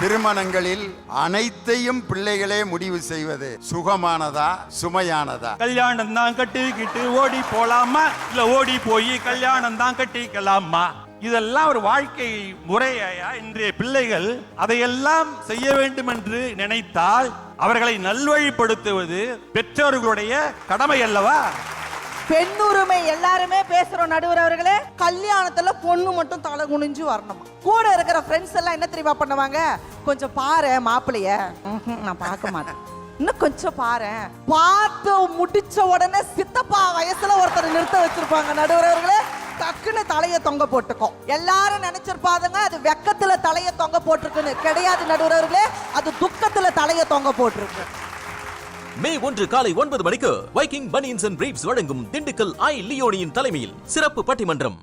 திருமணங்களில் அனைத்தையும் பிள்ளைகளே முடிவு செய்வது சுகமானதா சுமையானதா? கல்யாணம் தான் கட்டிக்கிட்டு ஓடி போலாமா? இல்ல ஓடி போய் கல்யாணம் தான் கட்டிக்கலாமா? இதெல்லாம் ஒரு வாழ்க்கை முறையா இன்றைய பிள்ளைகள் அதையெல்லாம் செய்ய வேண்டும் என்று நினைத்தால் அவர்களை நல்வழிப்படுத்துவது பெற்றோர்களுடைய கடமை அல்லவா? பெண்ணுரிமை எல்லாருமே பேசுறோம் நடுவர் அவர்களே. கல்யாணத்துல பொண்ணு மட்டும் தலை குனிஞ்சு வரணும்? கூட இருக்கிற ஃப்ரெண்ட்ஸ் எல்லாம் என்ன தெரியுமா பண்ணுவாங்க? கொஞ்சம் பாரு மாப்பிளைய. நான் பார்க்க மாட்டேன். இன்னும் கொஞ்சம் பாரு. பார்த்து முடிச்ச உடனே சித்தப்பா வயசுல ஒருத்தர் நிறுத்த வச்சிருப்பாங்க. நடுவர் அவர்களே டக்குன்னு தலைய தொங்க போட்டுக்கும் எல்லாரும் நினைச்சிருப்பாதுங்க அது வெக்கத்துல தலைய தொங்க போட்டிருக்குன்னு. கிடையாது நடுவர் அவர்களே அது துக்கத்துல தலைய தொங்க போட்டிருக்கு. மே ஒன்று காலை ஒன்பது மணிக்கு வைக்கிங் பனியன்ஸ் அண்ட் பிரீப்ஸ் வழங்கும் திண்டுக்கல் ஐ லியோனியின் தலைமையில் சிறப்பு பட்டிமன்றம்.